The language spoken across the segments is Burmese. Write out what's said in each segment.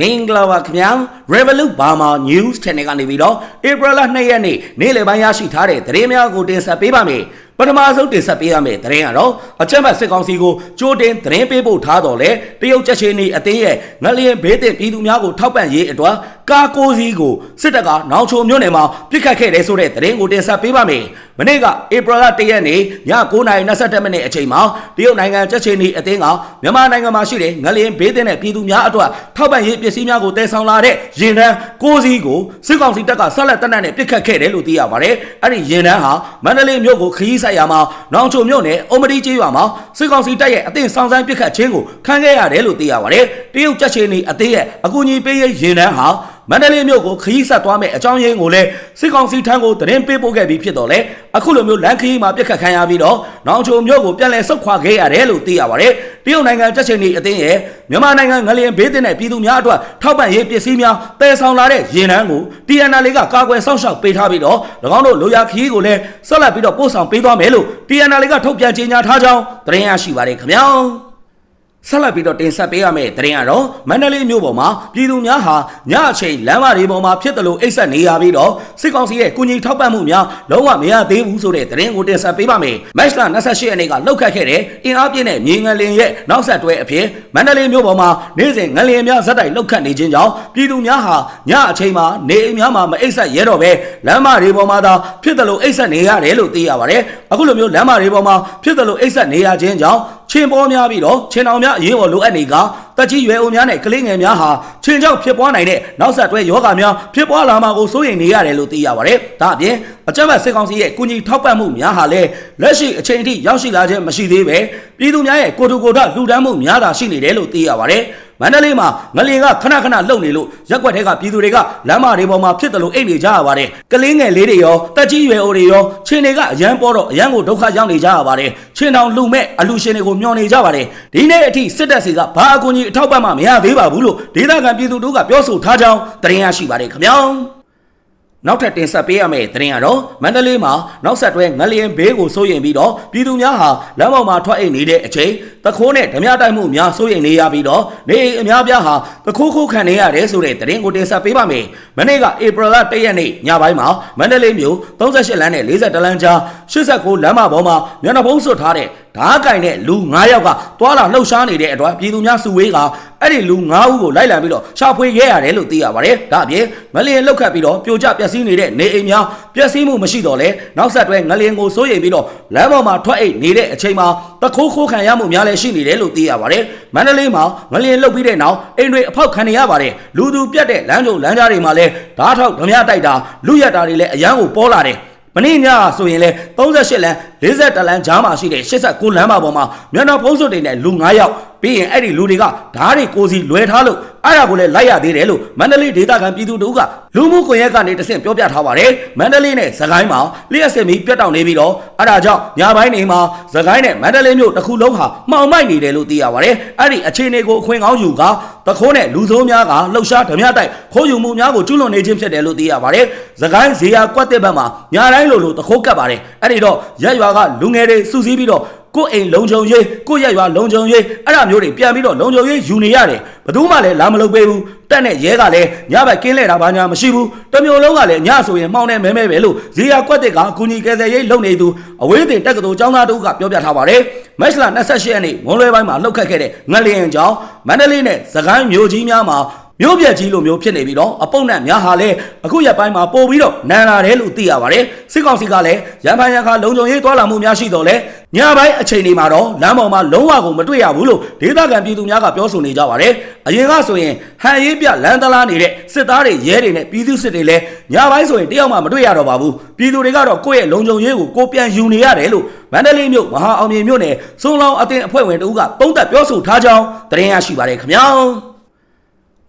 မင်္ဂလာပါခင်ဗျာ Revolut Burma News Channel ကနေပြီးတော့ April 2ရက်နေ့နေ့လယ်ပိုင်းရရှိထားတဲ့သတင်းများကိုတင်ဆက်ပေးပါမယ်ပထမဆုံးတင်ဆက်ပေးရမယ့်သတင်းကတော့အချက်မဲ့စစ်ကောင်စီကိုကြိုတင်သတင်းပေးဖို့ထားတော်လဲတရုတ်ချက်ချင်းနေအသင်းရဲ့ငလျင်ဘေးတင်ပြည်သူများကိုထောက်ပံ့ရေးအတွက်ကာကိုစီကိုစစ်တပ်ကနောင်ချုံမြို့နယ်မှာပြစ်ခတ်ခဲ့တယ်ဆိုတဲ့သတင်းကိုတင်ဆက်ပေးပါမယ် မနေ့က April 1ရက်နေ့ည9:22မိနစ်အချိန်မှာတရုတ်နိုင်ငံချက်ချင်းနေအသင်းကမြန်မာနိုင်ငံမှာရှိတဲ့ငလျင်ဘေးတင်တဲ့ပြည်သူများအတွက်ထောက်ပံ့ရေးပစ္စည်းများကိုတည်ဆောင်လာတဲ့ရင်တန်းကိုစီကိုစစ်ကောင်စီတပ်ကဆက်လက်တပ်နက်နဲ့ပြစ်ခတ်ခဲ့တယ်လို့သိရပါတယ်အဲ့ဒီရင်တန်းဟာမန္တလေးမြို့ကိုခရီးဆိုင်ရာမှာနောင်ချုံမြို့နယ်အုံမတီကျေးရွာမှာစစ်ကောင်စီတပ်ရဲ့အသင်းဆောင်ဆိုင်ပြစ်ခတ်ခြင်းကိုခံခဲ့ရတယ်လို့သိရပါတယ်တရုတ်ချက်ချင်းနေအသင်းရဲ့အကူအညီပေးရေးရင်တန်းဟာ မန္တလေးမြို့ကိုခရီးဆက်သွားမဲ့အကြောင်းရင်းကိုလည်းစစ်ကောင်စီထံကိုသတင်းပေးပို့ခဲ့ပြီးဖြစ်တော့လေအခုလိုမျိုးလမ်းခရီးမှာပြစ်ခတ်ခံရပြီးတော့နောင်ချုံမြို့ကိုပြန်လည်ဆုတ်ခွာခဲ့ရတယ်လို့သိရပါတယ်တရုတ်နိုင်ငံချက်ချင်းနေအသင်းရဲ့မြန်မာနိုင်ငံငလျင်ဘေးတင်တဲ့ပြည်သူများအတွက်ထောက်ပံ့ရေးပစ္စည်းများတည်ဆောင်လာတဲ့ရင်နှန်းကို TNL ကကာကွယ်စောင့်ရှောက်ပေးထားပြီးတော့၎င်းတို့လိုရာခရီးကိုလည်းဆက်လက်ပြီးတော့ပို့ဆောင်ပေးသွားမယ်လို့ TNL ကထုတ်ပြန်ကြေညာထားကြောင်းသတင်းရရှိပါတယ်ခင်ဗျာ ဆက်လက်ပြီးတော့တင်ဆက်ပေးရမယ့်သတင်းကတော့မန္တလေးမြို့ပေါ်မှာပြည်သူများဟာညအချိန်လမ်းမတွေပေါ်မှာဖြစ်တယ်လို့အိတ်ဆက်နေရပြီးတော့စစ်ကောင်စီရဲ့ကုညီထောက်ပံ့မှုများလုံးဝမရသေးဘူးဆိုတဲ့သတင်းကိုတင်ဆက်ပေးပါမယ်။မတ်လ28ရက်နေ့ကလှုပ်ခတ်ခဲ့တဲ့အင်အားပြည့်တဲ့မြေငလင်ရဲ့နောက်ဆက်တွဲအဖြစ်မန္တလေးမြို့ပေါ်မှာနေ့စဉ်ငလင်များဇက်တိုက်လှုပ်ခတ်နေခြင်းကြောင့်ပြည်သူများဟာညအချိန်မှာနေအိမ်များမှာမအိတ်ဆက်ရဲတော့ပဲလမ်းမတွေပေါ်မှာသာဖြစ်တယ်လို့အိတ်ဆက်နေရတယ်လို့သိရပါတယ်။အခုလိုမျိုးလမ်းမတွေပေါ်မှာဖြစ်တယ်လို့အိတ်ဆက်နေရခြင်းကြောင့် ချင်းပေါ်များပြီးတော့ချင်းအောင်များအရေးပေါ်လိုအပ်နေကတက်ကြီးရွယ်အိုများနဲ့ကလေးငယ်များဟာချင်းကြောင့်ဖြစ်ပွားနိုင်တဲ့နောက်ဆက်တွဲယောဂများဖြစ်ပွားလာမှာကိုစိုးရိမ်နေရတယ်လို့သိရပါတယ်။ဒါအပြင်အကြမ်းဖက်စစ်ကောင်စီရဲ့ကုညီထောက်ပံ့မှုများဟာလည်းလက်ရှိအချိန်အထိရောက်ရှိလာခြင်းမရှိသေးပဲပြည်သူများရဲ့ကိုတူကိုထလှူဒန်းမှုများသာရှိနေတယ်လို့သိရပါတယ်။ မန္တလေးမှာငလျင်ကခဏခဏလှုပ်နေလို့ရက်ွက်ထဲကပြည်သူတွေကလမ်းမတွေပေါ်မှာဖြစ်တယ်လို့အိတ်နေကြရပါတယ်။ကလေးငယ်လေးတွေရောတက်ကြီးရွယ်အိုတွေရောချင်းတွေကအရန်ပေါ်တော့အရန်ကိုဒုက္ခရောက်နေကြရပါတယ်။ချင်းတောင်လှူမဲ့အလူရှင်တွေကိုမျှော်နေကြပါတယ်။ဒီနေ့အထိစစ်တပ်စီကဘာအကူအညီအထောက်ပံ့မှမရသေးပါဘူးလို့ဒေသခံပြည်သူတို့ကပြောဆိုထားကြောင်းသတင်းရရှိပါတယ်ခင်ဗျာ။ နောက်ထပ်တင်ဆက်ပေးရမယ့်သတင်းကတော့မန္တလေးမှာနောက်ဆက်တွဲငလျင်ဘေးကိုစိုးရိမ်ပြီးတော့ပြည်သူများဟာလမ်းပေါ်မှာထွက်အိတ်နေတဲ့အချိန်တခိုးနဲ့ဓမြတိုက်မှုများစိုးရိမ်နေရပြီးတော့နေအိမ်အများပြားဟာတခိုးခိုးခံနေရတယ်ဆိုတဲ့သတင်းကိုတင်ဆက်ပေးပါမယ်။မနေ့ကဧပြီလ1ရက်နေ့ညပိုင်းမှာမန္တလေးမြို့38လမ်းနဲ့42လမ်းကြား89လမ်းမပေါ်မှာမျက်နှာဖုံးစွပ်ထားတဲ့ဓားကင်တဲ့လူ9ယောက်ကတွာလာလှုပ်ရှားနေတဲ့အတွက်ပြည်သူများစုဝေးက အဲ့ဒီလူ9ဦးကိုလိုက်လံပြီးတော့ရှာဖွေခဲ့ရတယ်လို့သိရပါတယ်။ဒါအပြင်မလျင်လောက်ခတ်ပြီးတော့ပြိုကျပျက်စီးနေတဲ့နေအိမ်များပျက်စီးမှုမရှိတော့လဲနောက်ဆက်တွဲငလျင်ကိုစိုးရိမ်ပြီးတော့လမ်းပေါ်မှာထွက်အိတ်နေတဲ့အချိန်မှာတခိုးခိုးခံရမှုများလည်းရှိနေတယ်လို့သိရပါတယ်။မန္တလေးမှာငလျင်လုတ်ပြီးတဲ့နောက်အိမ်တွေအဖောက်ခံနေရပါတယ်။လူသူပြတ်တဲ့လမ်းကြုံလမ်းကြားတွေမှာလည်းဓာတ်ထောက်ဓမြတိုက်တာလူရက်တာတွေလည်းအရန်ကိုပေါ်လာတယ်။မနေ့ညဆိုရင်လေ38လမ်း40လမ်းကြားမှာရှိတဲ့89လမ်းမပေါ်မှာမျက်နှာဖုံးစွပ်တွေနဲ့လူ9ယောက် ပြီးရင်အဲ့ဒီလူတွေကဓားတွေကိုစီလွယ်ထားလို့အဲ့ဒါကိုလည်းလိုက်ရသေးတယ်လို့မန္တလေးဒေသခံပြည်သူတို့ကလူမှုကွန်ရက်ကနေတဆင့်ပြောပြထားပါတယ်မန္တလေးနဲ့သခိုင်းမှာလျှက်စင်ပြီးပြတ်တောက်နေပြီးတော့အဲ့ဒါကြောင့်ညပိုင်းနေမှာသခိုင်းနဲ့မန္တလေးမြို့တစ်ခုလုံးဟာမှောင်မိုက်နေတယ်လို့သိရပါတယ်အဲ့ဒီအခြေအနေကိုအခွင့်ကောင်းယူကတခိုးနဲ့လူဆိုးများကလှုပ်ရှားဓမြတိုက်ခိုးယူမှုများကိုကျူးလွန်နေခြင်းဖြစ်တယ်လို့သိရပါတယ်သခိုင်းဇေယျကွက်တဲ့ဘက်မှာညတိုင်းလိုလိုတခိုးကတ်ပါတယ်အဲ့ဒီတော့ရက်ရွာကလူငယ်တွေစုစည်းပြီးတော့ ကိုယ်အိမ်လုံခြုံရေးကိုယ့်ရက်ရွာလုံခြုံရေးအဲ့ဒါမျိုးတွေပြန်ပြီးတော့လုံခြုံရေးယူနေရတယ်ဘယ်သူမှလည်းလာမလုပ်ပေးဘူးတက်နဲ့ရဲကလည်းညဘက်ကင်းလဲတာဘာညာမရှိဘူးတမျိုးလုံးကလည်းညဆိုရင်မှောင်နေမဲမဲပဲလို့ဇေယျကွက်တဲ့ကအကူကြီးကယ်ဆယ်ရေးလုပ်နေသူအဝေးတင်တက်ကတူចောင်းသားတို့ကပြောပြထားပါတယ်မက်လ28ရက်နေ့မွန်လွဲပိုင်းမှာလှုပ်ခတ်ခဲ့တဲ့ငလျင်ကြောင်းမန္တလေးနဲ့စကိုင်းမြို့ကြီးများမှာ မြို့ပြက်ကြီးလိုမျိုးဖြစ်နေပြီးတော့အပုတ်နဲ့များဟာလည်းအခုရက်ပိုင်းမှာပို့ပြီးတော့နန်လာတယ်လို့သိရပါတယ်စစ်ကောင်စီကလည်းရန်ဖန်ရန်ခါလုံခြုံရေးတွာလာမှုများရှိတော့လဲညပိုင်းအချိန်တွေမှာတော့လမ်းပေါ်မှာလုံးဝကိုမတွေ့ရဘူးလို့ဒေသခံပြည်သူများကပြောဆိုနေကြပါတယ်အရင်ကဆိုရင်ဟန်ရေးပြလမ်းသလားနေတဲ့စစ်သားတွေရဲတွေနဲ့ပြည်သူစစ်တွေလည်းညပိုင်းဆိုရင်တယောက်မှမတွေ့ရတော့ပါဘူးပြည်သူတွေကတော့ကိုယ့်ရဲ့လုံခြုံရေးကိုကိုပြန်ယူနေရတယ်လို့မန္တလေးမြို့မဟာအောင်မြေမြို့နယ်စုံလောင်အသင်းအဖွဲ့ဝင်တို့ကသုံးသပ်ပြောဆိုထားကြောင်းသတင်းရရှိပါတယ်ခင်ဗျာ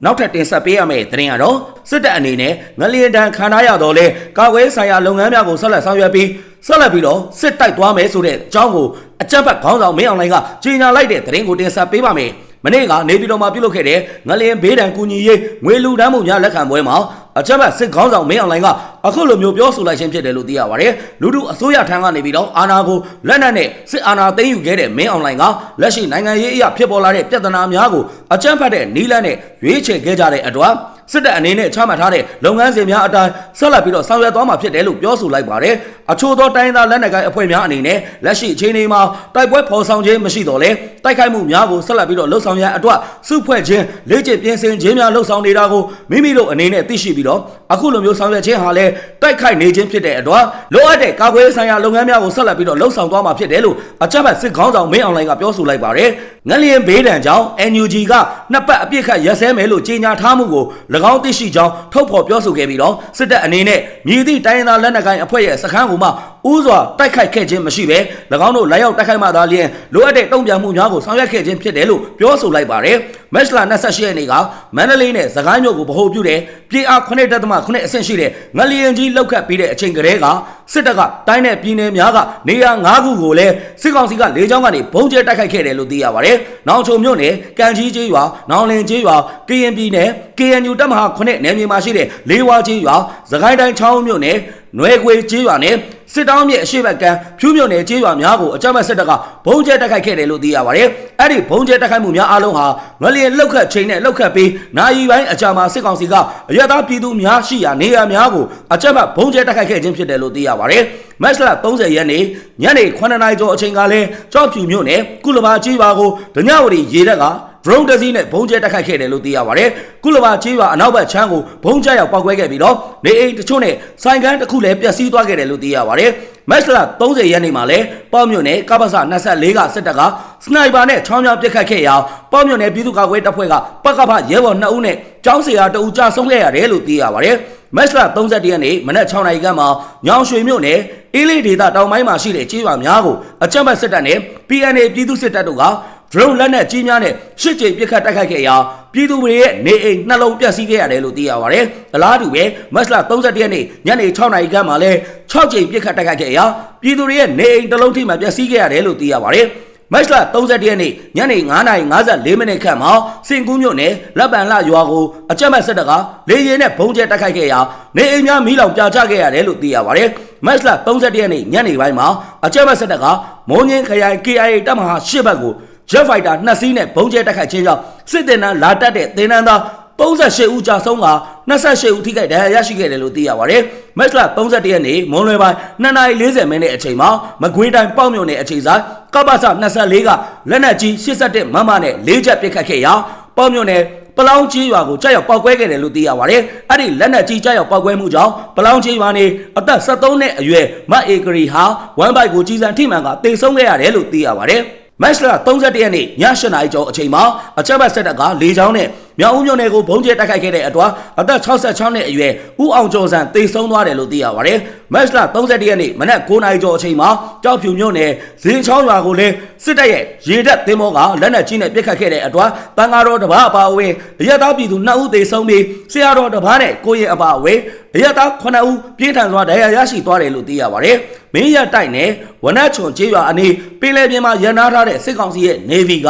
နောက်ထပ်တင်ဆက်ပေးရမယ့်သတင်းကတော့စစ်တပ်အနေနဲ့ငလျင်တန်ခံထားရတော့လဲကာကွယ်ဆိုင်ရာလုပ်ငန်းများကိုဆက်လက်ဆောင်ရွက်ပြီးဆက်လက်ပြီးတော့စစ်တိုက်သွားမယ်ဆိုတဲ့အကြောင်းကိုအကြံဖတ်ခေါင်းဆောင်မင်းအောင်လှိုင်ကကြေညာလိုက်တဲ့သတင်းကိုတင်ဆက်ပေးပါမယ်။မနေ့ကနေပြည်တော်မှာပြုလုပ်ခဲ့တဲ့ငလျင်ဘေးဒဏ်ကူညီရေးငွေလူဒန်းမှုများလက်ခံပွဲမှာ အချက်မဲ့စစ်ခေါင်းဆောင်မင်းအောင်လှိုင်ကအခုလိုမျိုးပြောဆိုလိုက်ခြင်းဖြစ်တယ်လို့သိရပါတယ်လူထုအစိုးရထံကနေပြီးတော့အာဏာကိုလက်နက်နဲ့စစ်အာဏာသိမ်းယူခဲ့တဲ့မင်းအောင်လှိုင်ကလက်ရှိနိုင်ငံရေးအရာဖြစ်ပေါ်လာတဲ့ပြဿနာများကိုအကြမ်းဖက်တဲ့နီးလန်းနဲ့ရွေးချယ်ခဲ့ကြတဲ့အတွက် စစ်တပ်အနေနဲ့ချမှတ်ထားတဲ့လုပ်ငန်းစဉ်များအတိုင်းဆက်လက်ပြီးတော့ဆောင်ရွက်သွားမှာဖြစ်တယ်လို့ပြောဆိုလိုက်ပါတယ်။အချို့သောတိုင်းသားလက်နက်ကိုင်အဖွဲ့များအနေနဲ့လက်ရှိအခြေအနေမှာတိုက်ပွဲဖော်ဆောင်ခြင်းမရှိတော့လဲတိုက်ခိုက်မှုများကိုဆက်လက်ပြီးတော့လှုပ်ဆောင်ရန်အတွက်စုဖွဲ့ခြင်းလေ့ကျင့်ပြင်ဆင်ခြင်းများလှုပ်ဆောင်နေတာကိုမိမိတို့အနေနဲ့သိရှိပြီးတော့အခုလိုမျိုးဆောင်ရွက်ခြင်းဟာလည်းတိုက်ခိုက်နေခြင်းဖြစ်တဲ့အတွက်လိုအပ်တဲ့ကာကွယ်ရေးဆိုင်ရာလုပ်ငန်းများကိုဆက်လက်ပြီးတော့လှုပ်ဆောင်သွားမှာဖြစ်တယ်လို့အကြမ်းဖက်စစ်ခေါင်းဆောင်မင်းအောင်လှိုင်ကပြောဆိုလိုက်ပါတယ်။ငလျင်ဘေးဒဏ်ကြောင့် NUG ကနှစ်ပတ်အပြစ်ခတ်ရက်စဲမယ်လို့ကြေညာထားမှုကို၎င်းသိရှိကြောင်းထုတ်ဖော်ပြောဆိုခဲ့ပြီးတော့စစ်တပ်အနေနဲ့မြည်သည့်တိုင်းရင်းသားလက်နက်ကိုင်အဖွဲ့ရဲ့စခန်းကိုမှ ဥစွာတိုက်ခိုက်ခဲ့ခြင်းမရှိဘဲ၎င်းတို့လက်ရောက်တိုက်ခိုက်မှသာလျှင်လိုအပ်တဲ့တုံ့ပြန်မှုများကိုဆောင်ရွက်ခဲ့ခြင်းဖြစ်တယ်လို့ပြောဆိုလိုက်ပါတယ်။မက်စလာ28ရက်နေ့ကမန္တလေးနဲ့စကိုင်းမြို့ကိုဗဟိုပြုတဲ့ပြည်အား9.9အဆင့်ရှိတဲ့ငလျင်ကြီးလောက်ခတ်ပြီးတဲ့အချိန်ကလေးကစစ်တပ်ကတိုင်းနဲ့ပြည်နယ်များကနေရာ9ခုကိုလည်းစစ်ကောင်စီကလေကြောင်းကနေဘုံကျဲတိုက်ခိုက်ခဲ့တယ်လို့သိရပါတယ်။နောင်ချုံမြို့နယ်ကံကြီးကျေးရွာ၊နောင်လင်ကျေးရွာ၊ကရင်ပြည်နယ် KNU တပ်မဟာ9နယ်မြေမှာရှိတဲ့လေးဝါကျေးရွာ၊စကိုင်းတိုင်းချောင်းမြို့နယ် နွယ်ခွေကျေးရွာနဲ့စစ်တောင်းမြစ်အရှိဘက်ကံဖြူးမြို့နယ်ကျေးရွာများကိုအကြမ်းဖက်စစ်တပ်ကဘုံကျဲတိုက်ခိုက်ခဲ့တယ်လို့သိရပါတယ်။အဲ့ဒီဘုံကျဲတိုက်ခိုက်မှုများအလုံးဟာငလျင်လောက်ခတ်ချိန်နဲ့လောက်ခတ်ပြီးနိုင်ရီပိုင်းအကြာမှာစစ်ကောင်စီကအရသာပြည်သူများရှိရာနေရာများကိုအကြမ်းဖက်ဘုံကျဲတိုက်ခိုက်ခဲ့ခြင်းဖြစ်တယ်လို့သိရပါတယ်။မတ်လ30ရက်နေ့ညနေ9:00နာရီကျော်အချိန်ကလည်းကြောက်ဖြူမြို့နယ်ကုလဘာကျေးရွာကိုဒညဝရီရေတပ်က drone တစ်စီးနဲ့ဘုံကျဲတက်ခိုက်ခဲ့တယ်လို့သိရပါတယ်။ကုလဘာချေးရွာအနောက်ဘက်ချမ်းကိုဘုံကျရောက်ပောက်ကွဲခဲ့ပြီးတော့နေအိမ်တချို့နဲ့ဆိုင်ကန်းတစ်ခုလည်းပျက်စီးသွားခဲ့တယ်လို့သိရပါတယ်။မက်စလာ30ရက်နေ့မှာလည်းပေါ့မြို့နယ်ကပ္ပစ24ကစစ်တပ်ကစနိုက်ပါနဲ့ချောင်းချောင်းပစ်ခတ်ခဲ့ရာပေါ့မြို့နယ်ပြည်သူ့ကာကွယ်တပ်ဖွဲ့ကပကဖရဲဘော်2ဦးနဲ့ကျောင်းဆရာ2ဦးကြာဆုံးခဲ့ရတယ်လို့သိရပါတယ်။မက်စလာ31ရက်နေ့မနက်6နာရီခန့်မှာညောင်ရွှေမြို့နယ်အေးလေးဒေသတောင်ပိုင်းမှာရှိတဲ့ကျေးရွာများကိုအကြမ်းဖက်စစ်တပ်နဲ့ PNA ပြည်သူစစ်တပ်တို့က drone လက်နက်ကြီးများနဲ့ရှစ်ကြိမ်ပစ်ခတ်တိုက်ခိုက်ခဲ့ရာပြည်သူတွေရဲ့နေအိမ်နှလုံးပျက်စီးခဲ့ရတယ်လို့သိရပါတယ်။အလားတူပဲမတ်လ31ရက်နေ့ညနေ6နာရီခန့်မှာလဲ6ကြိမ်ပစ်ခတ်တိုက်ခိုက်ခဲ့ရာပြည်သူတွေရဲ့နေအိမ်တစ်လုံးထိမှပျက်စီးခဲ့ရတယ်လို့သိရပါတယ်။မတ်လ31ရက်နေ့ညနေ9:54မိနစ်ခန့်မှာစင်ကူးမြို့နယ်လက်ပံလရွာကိုအကြမ်းဖက်စစ်တပ်ကလေရင်နဲ့ဘုံကျဲတိုက်ခိုက်ခဲ့ရာနေအိမ်များမီးလောင်ပြာကျခဲ့ရတယ်လို့သိရပါတယ်။မတ်လ31ရက်နေ့ညနေပိုင်းမှာအကြမ်းဖက်စစ်တပ်ကမုံငင်းခရိုင် KIA တပ်မဟာ၈ဘက်ကို Jet Fighter နှစ်စီးနဲ့ဘုံကျဲတိုက်ခိုက်ခြင်းကြောင့်စစ်တင်နန်းလာတက်တဲ့တင်နန်းသား38ဦးကြာဆုံးက28ဦးထိခိုက်ဒဏ်ရာရရှိခဲ့တယ်လို့သိရပါတယ်။မက်စလာ31ရက်နေ့မွန်လွယ်ပိုင်း2:40မိနစ်အချိန်မှာမကွေးတိုင်းပေါ့မြို့နယ်အခြေဆိုင်ကပ္ပစ24ကလက်နက်ကြီး87မမနဲ့၄ချက်ပစ်ခတ်ခဲ့ရာပေါ့မြို့နယ်ပလောင်းကြီးရွာကိုကြောက်ရောက်ပောက်ကွဲခဲ့တယ်လို့သိရပါတယ်။အဲ့ဒီလက်နက်ကြီးကြောက်ရောက်ပောက်ကွဲမှုကြောင့်ပလောင်းကြီးရွာနေအသက်73နှစ်အရွယ်မအေဂရီဟာဝမ်ဘိုက်ကိုကြီးစံထိမှန်ကတေဆုံးခဲ့ရတယ်လို့သိရပါတယ်။ မတ်လ31ရက်နေ့ည8နာရီကျော်အချိန်မှာအချက်ဘတ်ဆက်တပ်ကလေချောင်းနဲ့ မြောက်ဦးမြို့နယ်ကိုဘုံကျဲတိုက်ခိုက်ခဲ့တဲ့အတွက်အသက်66နှစ်အရွယ်ဦးအောင်ကျော်စံတေဆုံးသွားတယ်လို့သိရပါတယ်။မတ်လ31ရက်နေ့မနက်9နာရီကျော်အချိန်မှာကြောက်ဖြူမြို့နယ်ဇင်းချောင်းရွာကိုလည်းစစ်တပ်ရဲ့ရေတပ်သင်္ဘောကလက်နက်ကြီးနဲ့ပစ်ခတ်ခဲ့တဲ့အတွက်တန်ဃာတော်တစ်ပါးအပါအဝင်အရသားပြည်သူ2ဦးသေဆုံးပြီးဆရာတော်တစ်ပါးနဲ့ကိုရင်အပါအဝင်အရသား9ဦးပြင်းထန်စွာဒဏ်ရာရရှိသွားတယ်လို့သိရပါတယ်။မင်းရတိုက်နယ်ဝနတ်ချွန်ကျေးရွာအနီးပင်လယ်ပြင်မှာရန်နာထားတဲ့စစ်ကောင်စီရဲ့ Navy က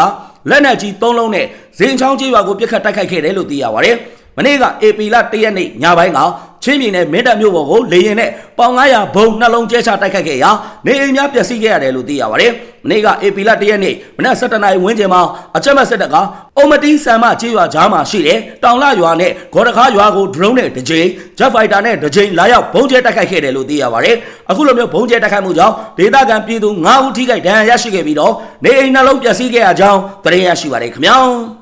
လက်နက်ကြီး၃လုံးနဲ့ ဇင်ချောင်းကျေးရွာကိုပစ်ခတ်တိုက်ခိုက်ခဲ့တယ်လို့သိရပါတယ်။မနေ့က AP လ1ရက်နေ့ညပိုင်းကချင်းပြည်နယ်မင်းတပ်မြို့ပေါ်ကိုလေရင်နဲ့ပေါင်900ဘုံနှလုံးကျဲချတိုက်ခိုက်ခဲ့ရာနေအိမ်များပျက်စီးခဲ့ရတယ်လို့သိရပါတယ်။မနေ့က AP လ1ရက်နေ့မနက်7:00နာရီဝန်းကျင်မှာအချက်မဆက်တပ်ကအုံမတီးဆမ်မကျေးရွာကြားမှာရှိတဲ့တောင်လရွာနဲ့ဂေါ်တခါရွာကို drone နဲ့တစ်ကြိမ် jet fighter နဲ့တစ်ကြိမ်လာရောက်ဘုံကျဲတိုက်ခိုက်ခဲ့တယ်လို့သိရပါတယ်။အခုလိုမျိုးဘုံကျဲတိုက်ခိုက်မှုကြောင့်ဒေသခံပြည်သူ9ဦးထိခိုက်ဒဏ်ရာရရှိခဲ့ပြီးတော့နေအိမ်နှလုံးပျက်စီးခဲ့ရကြောင်းသတင်းရရှိပါတယ်ခင်ဗျာ။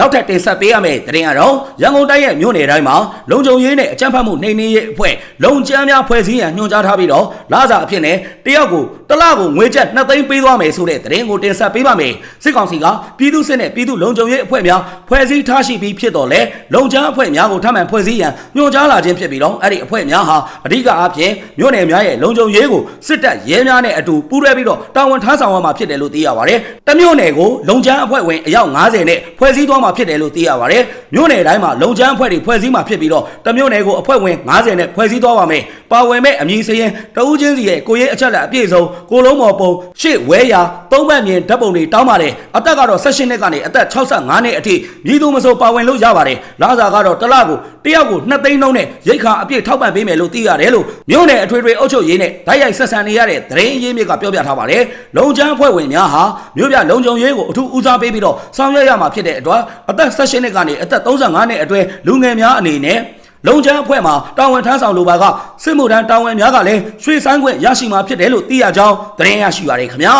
နောက်ထပ်တင်ဆက်ပေးရမယ့်သတင်းကတော့ရန်ကုန်တိုင်းရဲ့မြို့နယ်တိုင်းမှာလုံခြုံရေးနဲ့အကြမ်းဖက်မှုနှိမ်နင်းရေးအဖွဲ့လုံချမ်းများဖွဲ့စည်းရန်ညွှန်ကြားထားပြီးတော့လာစာအဖြစ်နဲ့တယောက်ကိုတစ်လကိုငွေကျပ်2သိန်းပေးသွားမယ်ဆိုတဲ့သတင်းကိုတင်ဆက်ပေးပါမယ်စစ်ကောင်စီကပြည်သူစစ်နဲ့ပြည်သူလုံခြုံရေးအဖွဲ့များဖွဲ့စည်းထားရှိပြီးဖြစ်တော့လေလုံချမ်းအဖွဲ့များကိုထပ်မံဖွဲ့စည်းရန်ညွှန်ကြားလာခြင်းဖြစ်ပြီးတော့အဲ့ဒီအဖွဲ့များဟာအဓိကအားဖြင့်မြို့နယ်များရဲ့လုံခြုံရေးကိုစစ်တပ်ရဲများနဲ့အတူပူးတွဲပြီးတော့တာဝန်ထမ်းဆောင်ရမှာဖြစ်တယ်လို့သိရပါတယ်တမြို့နယ်ကိုလုံချမ်းအဖွဲ့ဝင်အယောက်90နဲ့ဖွဲ့စည်းသွားမှာမှာဖြစ်တယ်လို့သိရပါတယ်မြို့နယ်တိုင်းမှာလုံချမ်းအဖွဲ့တွေဖွဲ့စည်းမှာဖြစ်ပြီးတော့တမြို့နယ်ကိုအဖွဲ့ဝင်90နဲ့ဖွဲ့စည်းသွားပါမယ်ပါဝင်မဲ့အမည်စရင်တဦးချင်းစီရဲ့ကိုရေးအချက်လက်အပြည့်စုံကိုလုံးမော်ပုံရှေ့ဝဲရာသုံးဘက်မြင်ဓာတ်ပုံတွေတောင်းပါတယ်အသက်ကတော့16နှစ်ကနေအသက်65နှစ်အထိမြည်သူမဆိုပါဝင်လို့ရပါတယ်လာစာကတော့တစ်လကိုတယောက်ကို2သိန်းနှုန်းနဲ့ရိတ်ခါအပြည့်ထောက်ပံ့ပေးမယ်လို့သိရတယ်လို့မြို့နယ်အထွေထွေအုပ်ချုပ်ရေးနဲ့ဓာတ်ရိုက်ဆက်ဆံနေရတဲ့သတင်းရင်းမြစ်ကပြောပြထားပါတယ်လုံချမ်းအဖွဲ့ဝင်များဟာမြို့ပြလုံခြုံရေးကိုအထူးဦးစားပေးပြီးတော့ဆောင်ရွက်ရမှာဖြစ်တဲ့အတွက်အသက်16နှစ်ကနေအသက်35နှစ်အတွင်းလူငယ်များအနေနဲ့လုံချမ်းအဖွဲ့မှာတာဝန်ထမ်းဆောင်လိုပါကစစ်မှုထမ်းတာဝန်များကလည်းရွှေဆိုင်ခွင့်ရရှိမှာဖြစ်တယ်လို့သိရကြောင်းသတင်းရရှိပါတယ်ခင်ဗျာ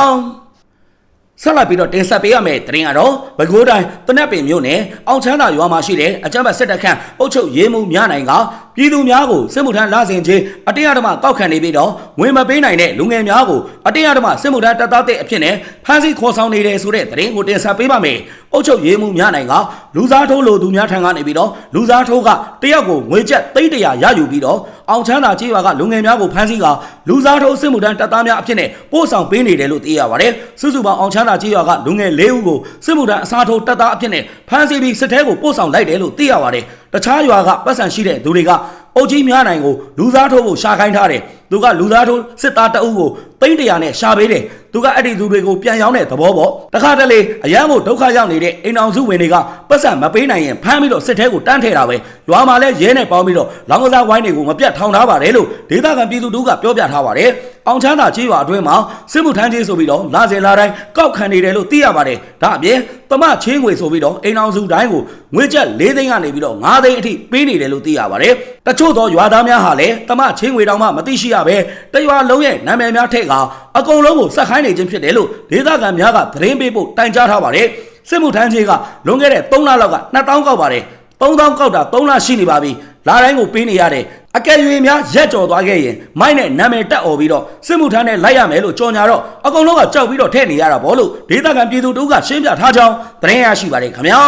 ဆက်လက်ပြီးတော့တင်ဆက်ပေးရမယ့်သတင်းကတော့ပဲခူးတိုင်းတနက်ပင်မြို့နယ်အောင်ချမ်းသာရွာမှာရှိတဲ့အကြမ်းဖက်စစ်တပ်ခန့်အုပ်ချုပ်ရေးမှုများနိုင်က ပြည်သူများကိုစစ်မှုထမ်းလာစဉ်ချင်းအတင်းအဓမ္မကောက်ခံနေပြီးတော့ဝင်မပေးနိုင်တဲ့လူငယ်များကိုအတင်းအဓမ္မစစ်မှုထမ်းတပ်သားတဲ့အဖြစ်နဲ့ဖမ်းဆီးခေါ်ဆောင်နေတယ်ဆိုတဲ့သတင်းကိုတင်ဆက်ပေးပါမယ်။အုပ်ချုပ်ရေးမှုများနိုင်ကလူစားထိုးလိုသူများထံကနေပြီးတော့လူစားထိုးကတယောက်ကိုငွေကျပ်300ရယူပြီးတော့အောင်ချမ်းသာကြေးရွာကလူငယ်များကိုဖမ်းဆီးကလူစားထိုးစစ်မှုထမ်းတပ်သားများအဖြစ်နဲ့ပို့ဆောင်ပေးနေတယ်လို့သိရပါတယ်။စုစုပေါင်းအောင်ချမ်းသာကြေးရွာကလူငယ်၄ဦးကိုစစ်မှုထမ်းအစားထိုးတပ်သားအဖြစ်နဲ့ဖမ်းဆီးပြီးစစ်ထဲကိုပို့ဆောင်လိုက်တယ်လို့သိရပါတယ်။တခြားရွာကပတ်စံရှိတဲ့သူတွေကအုပ်ကြီးများနိုင်ကိုလူစားထိုးဖို့ရှာခိုင်းထားတယ်။သူကလူသားထိုးစစ်သားတအုပ်ကို သိန်းတရာနဲ့ရှာပေးတယ်သူကအဲ့ဒီသူတွေကိုပြန်ရောင်းတဲ့သဘောပေါ့တခါတလေအရန်ကိုဒုက္ခရောက်နေတဲ့အိမ်အောင်စုဝင်တွေကပတ်စံမပေးနိုင်ရင်ဖမ်းပြီးတော့စစ်ထဲကိုတန်းထဲတာပဲရွာမှာလည်းရဲနဲ့ပေါင်းပြီးတော့လောင်ကစားဝိုင်းတွေကိုမပြတ်ထောင်ထားပါတယ်လို့ဒေသခံပြည်သူတို့ကပြောပြထားပါတယ်အောင်ချမ်းသာကြီးရွာအတွင်းမှာစစ်မှုထမ်းကြီးဆိုပြီးတော့လာစဉ်လာတိုင်းကောက်ခံနေတယ်လို့သိရပါတယ်ဒါအပြင်တမချင်းငွေဆိုပြီးတော့အိမ်အောင်စုတိုင်းကိုငွေကျပ်၄သိန်းကနေပြီးတော့၅သိန်းအထိပေးနေတယ်လို့သိရပါတယ်တချို့သောရွာသားများဟာလည်းတမချင်းငွေတောင်မှမသိရှိရပဲတရွာလုံးရဲ့နာမည်များထက်ကအကုန်လုံးကိုစက်ခိုင်းနေခြင်းဖြစ်တယ်လို့ဒေသခံများကသတင်းပေးဖို့တိုင်ကြားထားပါတယ်စစ်မှုထမ်းကြီးကလွန်ခဲ့တဲ့3လလောက်က2000ကောက်ပါတယ်3000ကောက်တာ3လရှိနေပါပြီလာတိုင်းကိုပေးနေရတယ်အကယ်၍များရက်ကြော်သွားခဲ့ရင်မိုက်နဲ့နာမည်တက်អော်ပြီးတော့စစ်မှုထမ်းနဲ့လိုက်ရမယ်လို့ကြော်ညာတော့အကုန်လုံးကကြောက်ပြီးတော့ထည့်နေရတာဗောလို့ဒေသခံပြည်သူတို့ကရှင်းပြထားကြောင်းသတင်းရရှိပါတယ်ခင်ဗျာ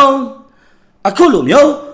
အခုလိုမျိုး